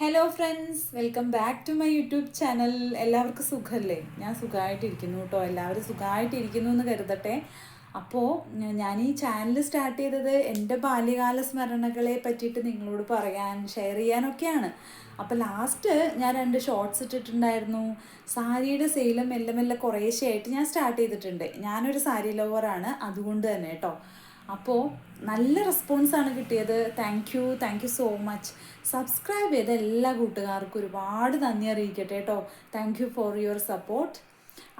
Hello friends welcome back to my YouTube channel എല്ലാവർക്കും സുഖമല്ലേ ഞാൻ സുഖമായിട്ടിരിക്കുന്നു കേട്ടോ എല്ലാവരും സുഖമായിട്ടിരിക്കുന്നു എന്ന് കരുതട്ടെ. അപ്പോൾ ഞാൻ ഈ ചാനൽ സ്റ്റാർട്ട് ചെയ്തത് എന്റെ ബാല്യകാല സ്മരണകളെ പറ്റിയിട്ട് നിങ്ങളോട് പറയാൻ ഷെയർ ചെയ്യാനൊക്കെയാണ്. അപ്പോൾ ലാസ്റ്റ് ഞാൻ രണ്ട് ഷോർട്സ് ഇട്ടിട്ടുണ്ടായിരുന്നു. സാരിയുടെ സെയിലും മെല്ലെ മെല്ലെ കുറേശ്ശെയായിട്ട് ഞാൻ സ്റ്റാർട്ട് ചെയ്തിട്ടുണ്ട്. ഞാനൊരു സാരി ലവറാണ് അതുകൊണ്ട് തന്നെ കേട്ടോ അപ്പോൾ നല്ല റെസ്പോൺസാണ് കിട്ടിയത്. Thank you thank you so much subscribe ചെയ്ത എല്ലാ കൂട്ടുകാർക്കും ഒരുപാട് നന്ദി അറിയിക്കട്ടെ കേട്ടോ thank you for your support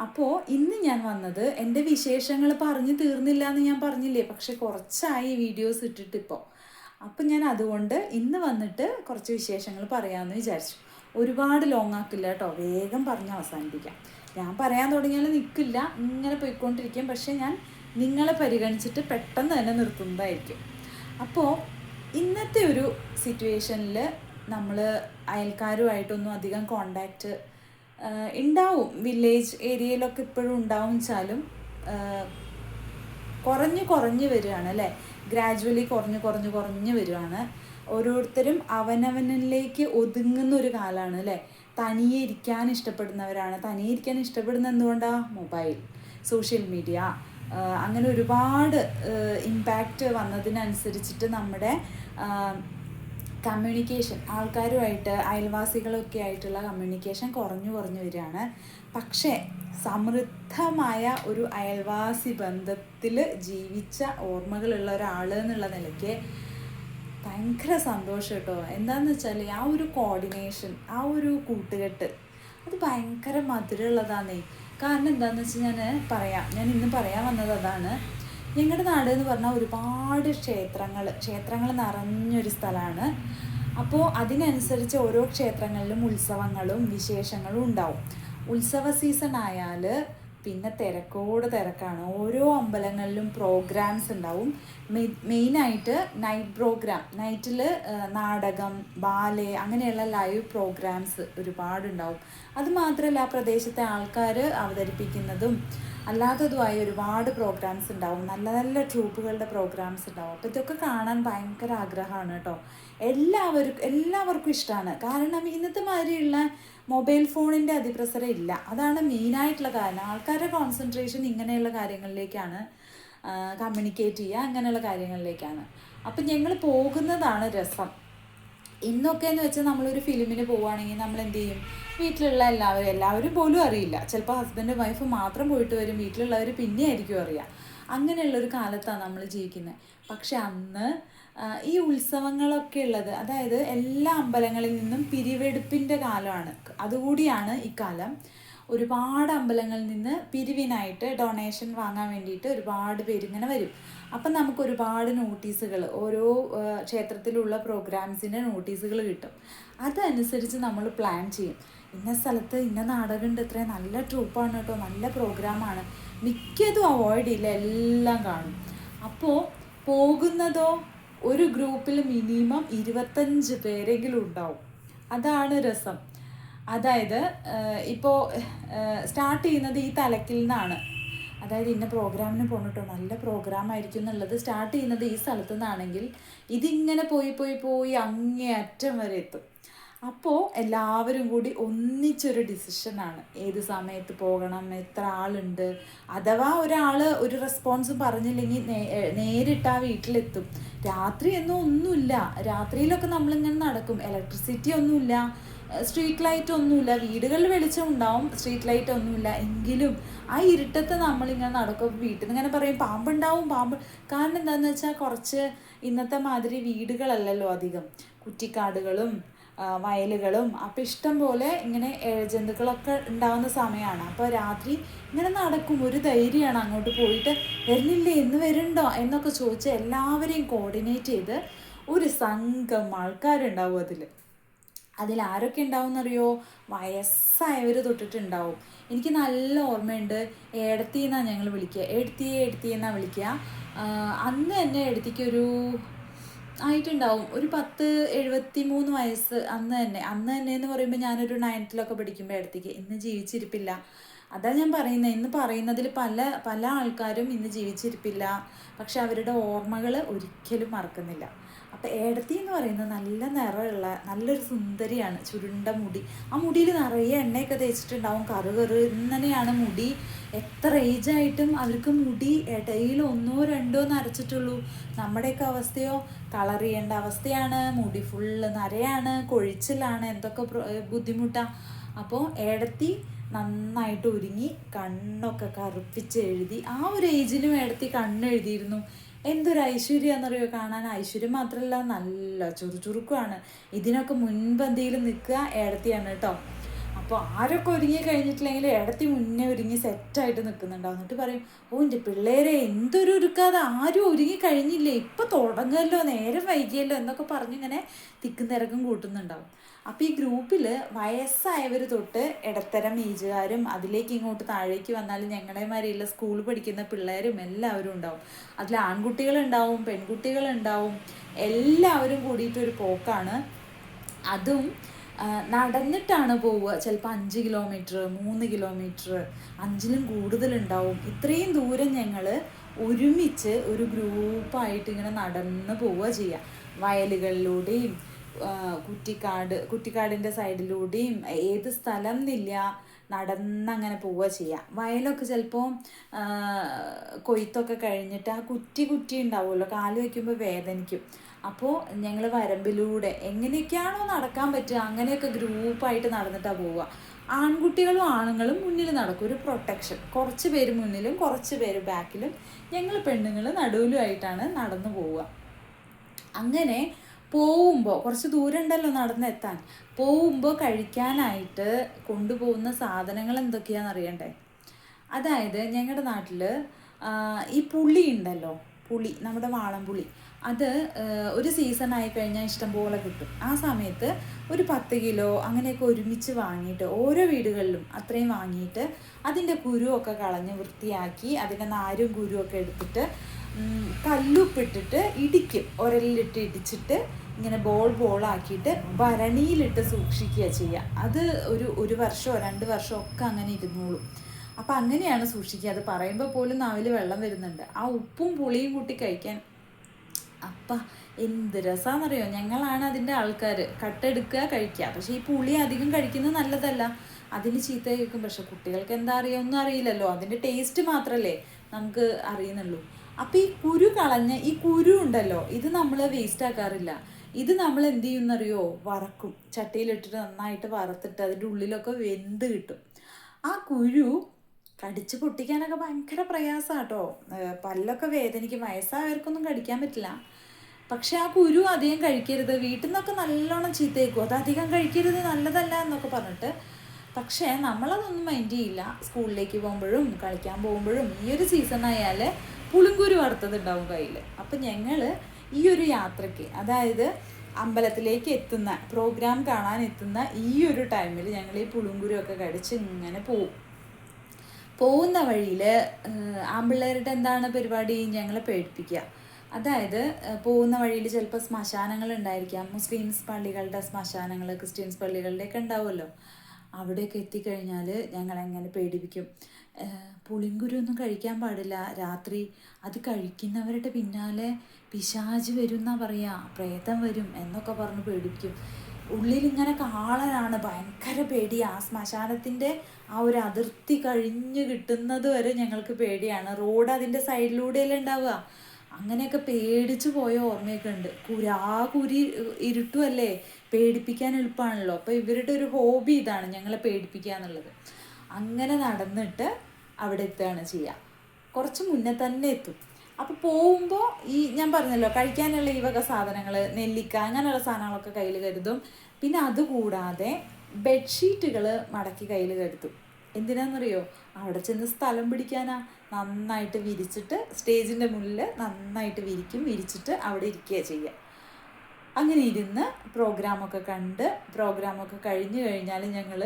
അപ്പോൾ ഇന്ന് ഞാൻ വന്നത് എന്റെ വിശേഷങ്ങൾ പറഞ്ഞു തീർന്നില്ല എന്ന് ഞാൻ പറഞ്ഞില്ലേ? പക്ഷെ കുറച്ചായി വീഡിയോസ് ഇട്ടിട്ട് ഇപ്പോൾ അപ്പം ഞാൻ അതുകൊണ്ട് ഇന്ന് വന്നിട്ട് കുറച്ച് വിശേഷങ്ങൾ പറയാമെന്ന് വിചാരിച്ചു. ഒരുപാട് ലോങ് ആക്കില്ല കേട്ടോ വേഗം പറഞ്ഞ് അവസാനിപ്പിക്കാം. ഞാൻ പറയാൻ തുടങ്ങിയാൽ നിൽക്കില്ല ഇങ്ങനെ പോയിക്കൊണ്ടിരിക്കും. പക്ഷേ ഞാൻ നിങ്ങളെ പരിഗണിച്ചിട്ട് പെട്ടെന്ന് തന്നെ നിർത്തുന്നതായിരിക്കും. അപ്പോൾ ഇന്നത്തെ ഒരു സിറ്റുവേഷനിൽ നമ്മൾ അയൽക്കാരുമായിട്ടൊന്നും അധികം കോണ്ടാക്റ്റ് ഉണ്ടാവും വില്ലേജ് ഏരിയയിലൊക്കെ ഇപ്പോഴും ഉണ്ടാവും വെച്ചാലും കുറഞ്ഞ് കുറഞ്ഞ് വരികയാണ് അല്ലേ? ഗ്രാജുവലി കുറഞ്ഞ് കുറഞ്ഞ് കുറഞ്ഞ് വരികയാണ്. ഓരോരുത്തരും അവനവനിലേക്ക് ഒതുങ്ങുന്ന ഒരു കാലമാണ് അല്ലേ? തനിയെ ഇരിക്കാൻ ഇഷ്ടപ്പെടുന്നവരാണ്. തനിയെ ഇരിക്കാൻ ഇഷ്ടപ്പെടുന്ന എന്തുകൊണ്ടാണ് മൊബൈൽ സോഷ്യൽ മീഡിയ. അങ്ങനെ ഒരുപാട് ഇമ്പാക്റ്റ് വന്നതിനനുസരിച്ചിട്ട് നമ്മുടെ കമ്മ്യൂണിക്കേഷൻ ആൾക്കാരുമായിട്ട് അയൽവാസികളൊക്കെ ആയിട്ടുള്ള കമ്മ്യൂണിക്കേഷൻ കുറഞ്ഞു കുറഞ്ഞു വരികയാണ്. പക്ഷേ സമൃദ്ധമായ ഒരു അയൽവാസി ബന്ധത്തിൽ ജീവിച്ച ഓർമ്മകളുള്ള ഒരാൾ എന്നുള്ള നിലയ്ക്ക് ഭയങ്കര സന്തോഷം കേട്ടോ. എന്താണെന്ന് വെച്ചാൽ ആ ഒരു കോർഡിനേഷൻ ആ ഒരു കൂട്ടുകെട്ട് അത് ഭയങ്കര മധുരമുള്ളതാണേ കാരണം എന്താണെന്ന് വെച്ചാൽ ഞാൻ പറയാം. ഞാൻ ഇന്ന് പറയാൻ വന്നത് അതാണ്. ഞങ്ങളുടെ നാട് എന്ന് പറഞ്ഞാൽ ഒരുപാട് ക്ഷേത്രങ്ങൾ ക്ഷേത്രങ്ങൾ നിറഞ്ഞൊരു സ്ഥലമാണ് അപ്പോൾ അതിനനുസരിച്ച് ഓരോ ക്ഷേത്രങ്ങളിലും ഉത്സവങ്ങളും വിശേഷങ്ങളും ഉണ്ടാവും. ഉത്സവ സീസൺ ആയാൽ പിന്നെ തിരക്കോട് തിരക്കാണ്. ഓരോ അമ്പലങ്ങളിലും പ്രോഗ്രാംസ് ഉണ്ടാവും. മെയിനായിട്ട് നൈറ്റ് പ്രോഗ്രാം നൈറ്റിൽ നാടകം ബാലെ അങ്ങനെയുള്ള ലൈവ് പ്രോഗ്രാംസ് ഒരുപാടുണ്ടാവും. അതുമാത്രമല്ല ആ പ്രദേശത്തെ ആൾക്കാർ അവതരിപ്പിക്കുന്നതും അല്ലാത്തതുമായ ഒരുപാട് പ്രോഗ്രാംസ് ഉണ്ടാവും. നല്ല നല്ല ട്രൂപ്പുകളുടെ പ്രോഗ്രാംസ് ഉണ്ടാവും. അപ്പോൾ ഇതൊക്കെ കാണാൻ ഭയങ്കര ആഗ്രഹമാണ് കേട്ടോ. എല്ലാവർക്കും എല്ലാവർക്കും ഇഷ്ടമാണ് കാരണം ഇന്നത്തെ മാതിരിയുള്ള മൊബൈൽ ഫോണിന്റെ അതിപ്രസരം ഇല്ല. അതാണ് മെയിനായിട്ടുള്ള കാരണം. ആൾക്കാരുടെ കോൺസെൻട്രേഷൻ ഇങ്ങനെയുള്ള കാര്യങ്ങളിലേക്കാണ് കമ്മ്യൂണിക്കേറ്റ് ചെയ്യുക. അങ്ങനെയുള്ള കാര്യങ്ങളിലേക്കാണ്. അപ്പം ഞങ്ങൾ പോകുന്നതാണ് രസം. ഇന്നൊക്കെ എന്ന് വെച്ചാൽ നമ്മളൊരു ഫിലിമിന് പോവുകയാണെങ്കിൽ നമ്മൾ എന്ത് ചെയ്യും വീട്ടിലുള്ള എല്ലാവരും എല്ലാവരും പോലും അറിയില്ല. ചിലപ്പോൾ ഹസ്ബൻഡും വൈഫ് മാത്രം പോയിട്ട് വരും. വീട്ടിലുള്ളവർ പിന്നെ ആയിരിക്കും അറിയാം. അങ്ങനെയുള്ളൊരു കാലത്താണ് നമ്മൾ ജീവിക്കുന്നത് പക്ഷെ അന്ന് ഈ ഉത്സവങ്ങളൊക്കെ ഉള്ളത് അതായത് എല്ലാ അമ്പലങ്ങളിൽ നിന്നും പിരിവെടുപ്പിന്റെ കാലമാണ്. അതുകൂടിയാണ് ഇക്കാലം. ഒരുപാട് അമ്പലങ്ങളിൽ നിന്ന് പിരിവിനായിട്ട് ഡൊണേഷൻ വാങ്ങാൻ വേണ്ടിയിട്ട് ഒരുപാട് പേര് ഇങ്ങനെ വരും. അപ്പം നമുക്ക് ഒരുപാട് നോട്ടീസുകൾ ഓരോ ക്ഷേത്രത്തിലുള്ള പ്രോഗ്രാംസിന്റെ നോട്ടീസുകൾ കിട്ടും. അതനുസരിച്ച് നമ്മൾ പ്ലാൻ ചെയ്യും. ഇന്ന സ്ഥലത്ത് ഇന്ന നാടകമുണ്ട് ഇത്രയും നല്ല ട്രൂപ്പാണ് കേട്ടോ നല്ല പ്രോഗ്രാമാണ് മിക്കതും അവോയ്ഡ് ചെയ്യില്ല എല്ലാം കാണും. അപ്പോൾ പോകുന്നതോ ഒരു ഗ്രൂപ്പിൽ മിനിമം ഇരുപത്തഞ്ച് പേരെങ്കിലും ഉണ്ടാവും. അതാണ് രസം. അതായത് ഇപ്പോൾ സ്റ്റാർട്ട് ചെയ്യുന്നത് ഈ തലക്കിൽ നിന്നാണ്. അതായത് ഇന്ന പ്രോഗ്രാമിന് പോന്നിട്ടോ നല്ല പ്രോഗ്രാം ആയിരിക്കും എന്നുള്ളത് സ്റ്റാർട്ട് ചെയ്യുന്നത് ഈ സ്ഥലത്തു നിന്നാണെങ്കിൽ ഇതിങ്ങനെ പോയി പോയി പോയി അങ്ങേ അറ്റം വരെ എത്തും. അപ്പോൾ എല്ലാവരും കൂടി ഒന്നിച്ചൊരു ഡിസിഷനാണ് ഏത് സമയത്ത് പോകണം എത്ര ആളുണ്ട് അഥവാ ഒരാൾ ഒരു റെസ്പോൺസ് പറഞ്ഞില്ലെങ്കിൽ നേരിട്ട് ആ വീട്ടിലെത്തും. രാത്രി ഒന്നും ഒന്നുമില്ല. രാത്രിയിലൊക്കെ നമ്മളിങ്ങനെ നടക്കും. ഇലക്ട്രിസിറ്റി ഒന്നുമില്ല. സ്ട്രീറ്റ് ലൈറ്റ് ഒന്നുമില്ല. വീടുകളിൽ വെളിച്ചം ഉണ്ടാവും സ്ട്രീറ്റ് ലൈറ്റ് ഒന്നുമില്ല. എങ്കിലും ആ ഇരുട്ടത്ത് നമ്മളിങ്ങനെ നടക്കും. വീട്ടിൽ നിന്ന് ഇങ്ങനെ പറയും പാമ്പുണ്ടാവും പാമ്പ്. കാരണം എന്താണെന്ന് വെച്ചാൽ കുറച്ച് ഇന്നത്തെ മാതിരി വീടുകളല്ലല്ലോ അധികം. കുറ്റിക്കാടുകളും വയലുകളും. അപ്പം ഇഷ്ടം പോലെ ഇങ്ങനെ ജന്തുക്കളൊക്കെ ഉണ്ടാകുന്ന സമയമാണ് അപ്പോൾ രാത്രി ഇങ്ങനെ നടക്കും. ഒരു ധൈര്യമാണ് അങ്ങോട്ട് പോയിട്ട് വരുന്നില്ലേ എന്ന് വരുന്നുണ്ടോ എന്നൊക്കെ ചോദിച്ച് എല്ലാവരെയും കോർഡിനേറ്റ് ചെയ്ത് ഒരു സംഘം ആൾക്കാരുണ്ടാവും അതിൽ അതിൽ ആരൊക്കെ ഉണ്ടാവും എന്നറിയോ വയസ്സായവർ തൊട്ടിട്ടുണ്ടാവും. എനിക്ക് നല്ല ഓർമ്മയുണ്ട്. ഏടത്തി എന്നാണ് ഞങ്ങൾ വിളിക്കുക എടുത്തി എടുത്തി എന്നാണ് വിളിക്കുക അന്ന് തന്നെ എടുത്തിക്കൊരു ആയിട്ടുണ്ടാവും. ഒരു പത്ത് എഴുപത്തി മൂന്ന് വയസ്സ് അന്ന് തന്നെ. അന്ന് തന്നെ എന്ന് പറയുമ്പോൾ ഞാനൊരു നയൻത്തിലൊക്കെ പഠിക്കുമ്പോൾ എടുത്തിക്ക് ഇന്ന് ജീവിച്ചിരിപ്പില്ല. അതാ ഞാൻ പറയുന്നത് ഇന്ന് പറയുന്നതിൽ പല പല ആൾക്കാരും ഇന്ന് ജീവിച്ചിരിപ്പില്ല. പക്ഷെ അവരുടെ ഓർമ്മകൾ ഒരിക്കലും മറക്കുന്നില്ല. അപ്പോൾ ഏടത്തി എന്ന് പറയുന്നത് നല്ല നിറമുള്ള നല്ലൊരു സുന്ദരിയാണ് ചുരുണ്ട മുടി. ആ മുടിയിൽ നിറയെ എണ്ണയൊക്കെ തേച്ചിട്ടുണ്ടാവും കറു കറു ഇങ്ങനെയാണ് മുടി. എത്ര ഏജായിട്ടും അവർക്ക് മുടി ഇടയിൽ ഒന്നോ രണ്ടോ നരച്ചിട്ടുള്ളൂ നമ്മുടെയൊക്കെ അവസ്ഥയോ കളർ ചെയ്യേണ്ട അവസ്ഥയാണ് മുടി ഫുള്ള് നരയാണ് കൊഴിച്ചിലാണ് എന്തൊക്കെ ബുദ്ധിമുട്ടാണ് അപ്പോൾ ഏടത്തി നന്നായിട്ട് ഒരുങ്ങി കണ്ണൊക്കെ കറുപ്പിച്ച് എഴുതി ആ ഒരു ഏജിലും ഏടത്തി കണ്ണെഴുതിയിരുന്നു. എന്തൊരു ഐശ്വര്യമെന്നറിയോ കാണാൻ ഐശ്വര്യം മാത്രമല്ല നല്ല ചുറുചുറുക്കുമാണ് ഇതിനൊക്കെ മുൻപന്തിയിൽ നിൽക്കുക ഏടത്തിയാണ് കേട്ടോ. അപ്പോൾ ആരൊക്കെ ഒരുങ്ങി കഴിഞ്ഞിട്ടില്ലെങ്കിൽ ഇടത്തി മുന്നേ ഒരുങ്ങി സെറ്റായിട്ട് നിൽക്കുന്നുണ്ടാവും എന്നിട്ട് പറയും ഓ എന്റെ പിള്ളേരെ എന്തൊരു ഒരുക്കാതെ ആരും ഒരുങ്ങി കഴിഞ്ഞില്ലേ? ഇപ്പം തുടങ്ങുമല്ലോ നേരം വൈകിയല്ലോ എന്നൊക്കെ പറഞ്ഞിങ്ങനെ തിക്കും തിരക്കും കൂട്ടുന്നുണ്ടാവും. അപ്പോൾ ഈ ഗ്രൂപ്പിൽ വയസ്സായവർ തൊട്ട് ഇടത്തരം ഏജുകാരും അതിലേക്ക് ഇങ്ങോട്ട് താഴേക്ക് വന്നാലും ഞങ്ങളുടെമാരില്ല സ്കൂളിൽ പഠിക്കുന്ന പിള്ളേരും എല്ലാവരും ഉണ്ടാവും. അതിൽ ആൺകുട്ടികളുണ്ടാവും പെൺകുട്ടികളുണ്ടാവും എല്ലാവരും കൂടിയിട്ടൊരു പോക്കാണ്. അതും നടന്നിട്ടാണ് പോവുക. ചിലപ്പോൾ അഞ്ച് കിലോമീറ്റർ മൂന്ന് കിലോമീറ്റർ അഞ്ചിലും കൂടുതലുണ്ടാവും. ഇത്രയും ദൂരം ഞങ്ങൾ ഒരുമിച്ച് ഒരു ഗ്രൂപ്പായിട്ട് ഇങ്ങനെ നടന്ന് പോവുക ചെയ്യുക വയലുകളിലൂടെയും കുറ്റിക്കാട് കുറ്റിക്കാടിന്റെ സൈഡിലൂടെയും ഏത് സ്ഥലം എന്നില്ല നടന്നങ്ങനെ പോവുക ചെയ്യുക വയലൊക്കെ ചിലപ്പോൾ കൊയ്ത്തൊക്കെ കഴിഞ്ഞിട്ട് ആ കുറ്റി കുറ്റി ഉണ്ടാവുമല്ലോ കാൽ വയ്ക്കുമ്പോൾ വേദനിക്കും. അപ്പോൾ ഞങ്ങൾ വരമ്പിലൂടെ എങ്ങനെയൊക്കെയാണോ നടക്കാൻ പറ്റുക അങ്ങനെയൊക്കെ ഗ്രൂപ്പായിട്ട് നടന്നിട്ടാണ് പോവുക ആൺകുട്ടികളും ആണുങ്ങളും മുന്നിൽ നടക്കും ഒരു പ്രൊട്ടക്ഷൻ. കുറച്ച് പേര് മുന്നിലും കുറച്ച് പേര് ബാക്കിലും ഞങ്ങൾ പെണ്ണുങ്ങൾ നടുവിലുമായിട്ടാണ് നടന്നു പോവുക അങ്ങനെ പോവുമ്പോൾ കുറച്ച് ദൂരം ഉണ്ടല്ലോ നടന്നെത്താൻ. പോവുമ്പോൾ കഴിക്കാനായിട്ട് കൊണ്ടുപോകുന്ന സാധനങ്ങൾ എന്തൊക്കെയാണെന്ന് അറിയണ്ടേ? അതായത് ഞങ്ങളുടെ നാട്ടിൽ ഈ പുളി ഉണ്ടല്ലോ പുളി നമ്മുടെ വാളംപുളി അത് ഒരു സീസൺ ആയി കഴിഞ്ഞാൽ ഇഷ്ടംപോലെ കിട്ടും. ആ സമയത്ത് ഒരു പത്ത് കിലോ അങ്ങനെയൊക്കെ ഒരുമിച്ച് വാങ്ങിയിട്ട് ഓരോ വീടുകളിലും അത്രയും വാങ്ങിയിട്ട് അതിന്റെ കുരുവൊക്കെ കളഞ്ഞ് വൃത്തിയാക്കി അതിന്റെ നാരും കുരുവൊക്കെ എടുത്തിട്ട് കല്ലുപ്പിട്ടിട്ട് ഇടിക്കും. ഒരല്ലിട്ട് ഇടിച്ചിട്ട് ഇങ്ങനെ ബോൾ ബോളാക്കിയിട്ട് ഭരണിയിലിട്ട് സൂക്ഷിക്കുക ചെയ്യുക. അത് ഒരു ഒരു വർഷമോ രണ്ട് വർഷമോ ഒക്കെ അങ്ങനെ ഇരുന്നോളും. അപ്പം അങ്ങനെയാണ് സൂക്ഷിക്കുക. അത് പറയുമ്പോൾ പോലും നാവിൽ വെള്ളം വരുന്നുണ്ട്. ആ ഉപ്പും പുളിയും കൂട്ടി കഴിക്കാൻ അപ്പ എന്ത് രസമാണെന്നറിയോ ഞങ്ങളാണ് അതിന്റെ ആൾക്കാർ കട്ടെടുക്കുക കഴിക്കുക. പക്ഷേ ഈ പുളി അധികം കഴിക്കുന്നത് നല്ലതല്ല. അതിന് ചീത്ത കേൾക്കും. പക്ഷെ കുട്ടികൾക്ക് എന്താ അറിയാം? ഒന്നും അറിയില്ലല്ലോ. അതിന്റെ ടേസ്റ്റ് മാത്രമല്ലേ നമുക്ക് അറിയുന്നുള്ളൂ. അപ്പം ഈ കുരു കളഞ്ഞ് ഈ കുരു ഉണ്ടല്ലോ ഇത് നമ്മൾ വേസ്റ്റ് ആക്കാറില്ല. ഇത് നമ്മൾ എന്ത് ചെയ്യുമെന്നറിയോ വറക്കും. ചട്ടിയിലിട്ടിട്ട് നന്നായിട്ട് വറുത്തിട്ട് അതിന്റെ ഉള്ളിലൊക്കെ വെന്ത് കിട്ടും. ആ കുരു കടിച്ച് പൊട്ടിക്കാനൊക്കെ ഭയങ്കര പ്രയാസമാണ് കേട്ടോ പല്ലൊക്കെ വേദനയ്ക്ക് വയസ്സായവർക്കൊന്നും കടിക്കാൻ പറ്റില്ല. പക്ഷെ ആ കുരു അധികം കഴിക്കരുത്. വീട്ടിൽ നിന്നൊക്കെ നല്ലോണം ചീത്തയേക്കും. അത് അധികം കഴിക്കരുത് നല്ലതല്ല എന്നൊക്കെ പറഞ്ഞിട്ട്. പക്ഷേ നമ്മളതൊന്നും മൈൻഡ് ചെയ്യില്ല. സ്കൂളിലേക്ക് പോകുമ്പോഴും കളിക്കാൻ പോകുമ്പോഴും ഈ ഒരു സീസൺ ആയാൽ പുളിങ്കുരു വറുത്തതുണ്ടാവും കയ്യിൽ അപ്പം ഞങ്ങൾ ഈ ഒരു യാത്രയ്ക്ക് അതായത് അമ്പലത്തിലേക്ക് എത്തുന്ന പ്രോഗ്രാം കാണാൻ എത്തുന്ന ഈ ഒരു ടൈമിൽ ഞങ്ങൾ ഈ പുളുങ്കുരുവൊക്കെ കടിച്ച് ഇങ്ങനെ പോവും. പോകുന്ന വഴിയിൽ ആമ്പിള്ളേരുടെ എന്താണ് പരിപാടി ഞങ്ങളെ പേടിപ്പിക്കുക. അതായത് പോകുന്ന വഴിയിൽ ചിലപ്പോൾ ശ്മശാനങ്ങൾ ഉണ്ടായിരിക്കാം മുസ്ലിംസ് പള്ളികളുടെ ശ്മശാനങ്ങൾ ക്രിസ്ത്യൻസ് പള്ളികളുടെയൊക്കെ ഉണ്ടാവുമല്ലോ. അവിടെയൊക്കെ എത്തിക്കഴിഞ്ഞാൽ ഞങ്ങൾ എങ്ങനെ പേടിപ്പിക്കും. പുളിങ്കുരു ഒന്നും കഴിക്കാൻ പാടില്ല. രാത്രി അത് കഴിക്കുന്നവരുടെ പിന്നാലെ പിശാജ് വരും എന്നാ പറയുക പ്രേതം വരും എന്നൊക്കെ പറഞ്ഞ് പേടിപ്പിക്കും. ഉള്ളിലിങ്ങനെ കാളനാണ്. ഭയങ്കര പേടി. ആ ശ്മശാനത്തിന്റെ ആ ഒരു അതിർത്തി കഴിഞ്ഞ് കിട്ടുന്നത് വരെ ഞങ്ങൾക്ക് പേടിയാണ്. റോഡ് അതിന്റെ സൈഡിലൂടെയല്ലേ ഉണ്ടാവുക. അങ്ങനെയൊക്കെ പേടിച്ചു പോയ ഓർമ്മയൊക്കെ ഉണ്ട് കുരാ കുരി ഇരുട്ടുമല്ലേ പേടിപ്പിക്കാൻ എളുപ്പമാണല്ലോ അപ്പോൾ ഇവരുടെ ഒരു ഹോബി ഇതാണ് ഞങ്ങളെ പേടിപ്പിക്കുക എന്നുള്ളത്. അങ്ങനെ നടന്നിട്ട് അവിടെ എത്തുകയാണ് ചെയ്യുക. കുറച്ച് മുന്നേ തന്നെ എത്തും. അപ്പോൾ പോകുമ്പോൾ ഈ ഞാൻ പറഞ്ഞല്ലോ കഴിക്കാനുള്ള ഈ വക സാധനങ്ങൾ നെല്ലിക്ക അങ്ങനെയുള്ള സാധനങ്ങളൊക്കെ കയ്യിൽ കരുതും. പിന്നെ അതുകൂടാതെ ബെഡ്ഷീറ്റുകൾ മടക്കി കയ്യിൽ കരുതും. എന്തിനാണെന്നറിയോ അവിടെ ചെന്ന് സ്ഥലം പിടിക്കാനാ. നന്നായിട്ട് വിരിച്ചിട്ട് സ്റ്റേജിന്റെ മുന്നിൽ നന്നായിട്ട് വിരിക്കും വിരിച്ചിട്ട് അവിടെ ഇരിക്കുക ചെയ്യുക അങ്ങനെ ഇരുന്ന് പ്രോഗ്രാമൊക്കെ കണ്ട് പ്രോഗ്രാമൊക്കെ കഴിഞ്ഞ് കഴിഞ്ഞാൽ ഞങ്ങൾ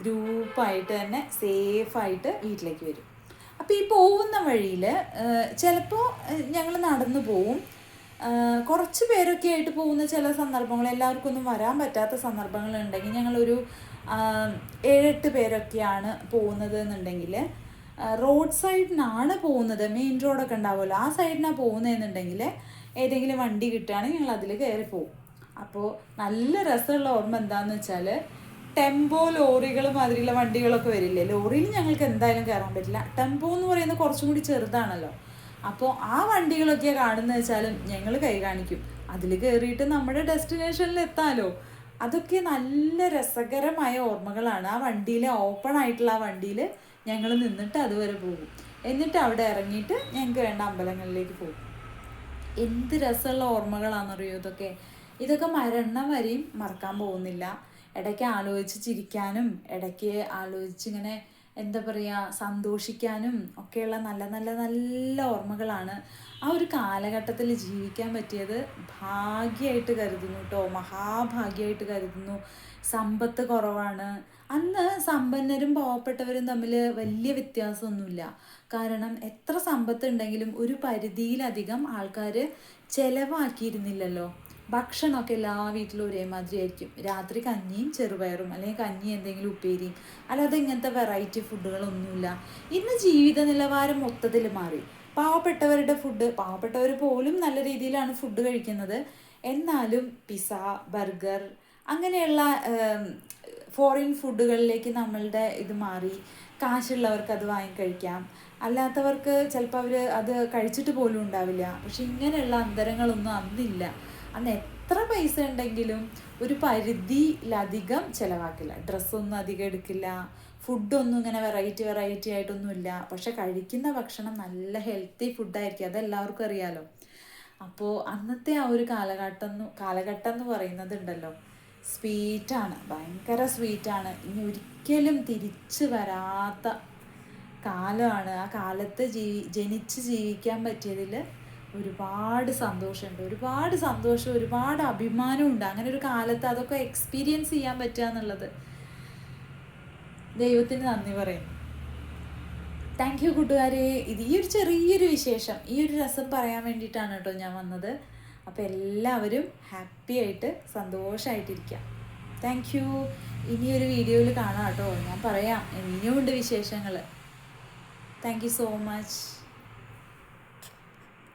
ഗ്രൂപ്പായിട്ട് തന്നെ സേഫായിട്ട് വീട്ടിലേക്ക് വരും. അപ്പോൾ ഈ പോകുന്ന വഴിയിൽ ചിലപ്പോൾ ഞങ്ങൾ നടന്നു പോവും. കുറച്ച് പേരൊക്കെ ആയിട്ട് പോകുന്ന ചില സന്ദർഭങ്ങൾ എല്ലാവർക്കൊന്നും വരാൻ പറ്റാത്ത സന്ദർഭങ്ങളുണ്ടെങ്കിൽ ഞങ്ങളൊരു ഏഴെട്ട് പേരൊക്കെയാണ് പോകുന്നത് എന്നുണ്ടെങ്കിൽ റോഡ് സൈഡിനാണ് പോകുന്നത്. മെയിൻ റോഡൊക്കെ ഉണ്ടാവുമല്ലോ. ആ സൈഡിനാണ് പോകുന്നതെന്നുണ്ടെങ്കിൽ ഏതെങ്കിലും വണ്ടി കിട്ടുകയാണെങ്കിൽ ഞങ്ങൾ അതിൽ കയറി പോകും. അപ്പോൾ നല്ല രസമുള്ള ഓർമ്മ എന്താണെന്ന് വെച്ചാൽ ടെമ്പോ ലോറികൾ മാതിരിയുള്ള വണ്ടികളൊക്കെ വരില്ലേ? ലോറിയിൽ ഞങ്ങൾക്ക് എന്തായാലും കയറാൻ പറ്റില്ല. ടെമ്പോ എന്ന് പറയുന്നത് കുറച്ചും കൂടി ചെറുതാണല്ലോ. അപ്പോൾ ആ വണ്ടികളൊക്കെ കാണുന്നത് വെച്ചാലും ഞങ്ങൾ കൈ കാണിക്കും. അതിൽ കയറിയിട്ട് നമ്മുടെ ഡെസ്റ്റിനേഷനിൽ എത്താമല്ലോ അതൊക്കെ നല്ല രസകരമായ ഓർമ്മകളാണ്. ആ വണ്ടിയിൽ ഓപ്പൺ ആയിട്ടുള്ള ആ വണ്ടിയിൽ ഞങ്ങൾ നിന്നിട്ട് അതുവരെ പോകും. എന്നിട്ട് അവിടെ ഇറങ്ങിയിട്ട് ഞങ്ങൾക്ക് വേണ്ട അമ്പലങ്ങളിലേക്ക് പോകും. എന്ത് രസമുള്ള ഓർമ്മകളാണെന്നറിയോ ഇതൊക്കെ? ഇതൊക്കെ മരണം വരെയും മറക്കാൻ പോകുന്നില്ല. ഇടയ്ക്ക് ആലോചിച്ച് ചിരിക്കാനും ഇടയ്ക്ക് ആലോചിച്ച് ഇങ്ങനെ എന്താ പറയുക സന്തോഷിക്കാനും ഒക്കെയുള്ള നല്ല നല്ല നല്ല ഓർമ്മകളാണ് ആ ഒരു കാലഘട്ടത്തിൽ ജീവിക്കാൻ പറ്റിയത്. ഭാഗ്യമായിട്ട് കരുതുന്നു കേട്ടോ മഹാഭാഗ്യമായിട്ട് കരുതുന്നു. സമ്പത്ത് കുറവാണ്. അന്ന് സമ്പന്നരും പാവപ്പെട്ടവരും തമ്മിൽ വലിയ വ്യത്യാസമൊന്നുമില്ല. കാരണം എത്ര സമ്പത്ത് ഉണ്ടെങ്കിലും ഒരു പരിധിയിലധികം ആൾക്കാർ ചിലവാക്കിയിരുന്നില്ലല്ലോ. ഭക്ഷണമൊക്കെ എല്ലാ വീട്ടിലും ഒരേമാതിരി ആയിരിക്കും. രാത്രി കഞ്ഞിയും ചെറുപയറും അല്ലെങ്കിൽ കഞ്ഞി എന്തെങ്കിലും ഉപ്പേരിയും അല്ലാതെ ഇങ്ങനത്തെ വെറൈറ്റി ഫുഡുകളൊന്നുമില്ല ഇന്ന് ജീവിത നിലവാരം മൊത്തത്തിൽ മാറി. പാവപ്പെട്ടവരുടെ ഫുഡ് പാവപ്പെട്ടവർ പോലും നല്ല രീതിയിലാണ് ഫുഡ് കഴിക്കുന്നത്. എന്നാലും പിസ ബർഗർ അങ്ങനെയുള്ള ഫോറിൻ ഫുഡുകളിലേക്ക് നമ്മളുടെ ഇത് മാറി. കാശുള്ളവർക്ക് അത് വാങ്ങിക്കഴിക്കാം അല്ലാത്തവർക്ക് ചിലപ്പോൾ അവർ അത് കഴിച്ചിട്ട് പോലും ഉണ്ടാവില്ല. പക്ഷെ ഇങ്ങനെയുള്ള അന്തരങ്ങളൊന്നും അന്നില്ല. അന്ന് എത്ര പൈസ ഉണ്ടെങ്കിലും ഒരു പരിധിയിലധികം ചിലവാക്കില്ല. ഡ്രസ്സൊന്നും അധികം എടുക്കില്ല. ഫുഡൊന്നും ഇങ്ങനെ വെറൈറ്റി വെറൈറ്റി ആയിട്ടൊന്നുമില്ല. പക്ഷെ കഴിക്കുന്ന ഭക്ഷണം നല്ല ഹെൽത്തി ഫുഡായിരിക്കും അതെല്ലാവർക്കും അറിയാലോ. അപ്പോൾ അന്നത്തെ ആ ഒരു കാലഘട്ടം കാലഘട്ടം എന്ന് പറയുന്നത് ഉണ്ടല്ലോ സ്വീറ്റാണ് ഭയങ്കര സ്വീറ്റാണ് ഇനി ഒരിക്കലും തിരിച്ചു വരാത്ത കാലമാണ്. ആ കാലത്ത് ജീവി ജനിച്ച് ജീവിക്കാൻ പറ്റിയതിൽ ഒരുപാട് സന്തോഷമുണ്ട്. ഒരുപാട് സന്തോഷം ഒരുപാട് അഭിമാനമുണ്ട്. അങ്ങനെ ഒരു കാലത്ത് അതൊക്കെ എക്സ്പീരിയൻസ് ചെയ്യാൻ പറ്റുക എന്നുള്ളത്. ദൈവത്തിന് നന്ദി പറയുന്നു. താങ്ക് യു കൂട്ടുകാരെ. ഇത് ഈ ഒരു ചെറിയൊരു വിശേഷം ഈ ഒരു രസം പറയാൻ വേണ്ടിയിട്ടാണ് കേട്ടോ ഞാൻ വന്നത്. അപ്പോൾ എല്ലാവരും ഹാപ്പി ആയിട്ട് സന്തോഷമായിട്ടിരിക്കാം താങ്ക് യു ഇനിയൊരു വീഡിയോയിൽ കാണാം കേട്ടോ. ഞാൻ പറയാം. ഇനിയുമുണ്ട് വിശേഷങ്ങൾ താങ്ക് യു സോ മച്ച്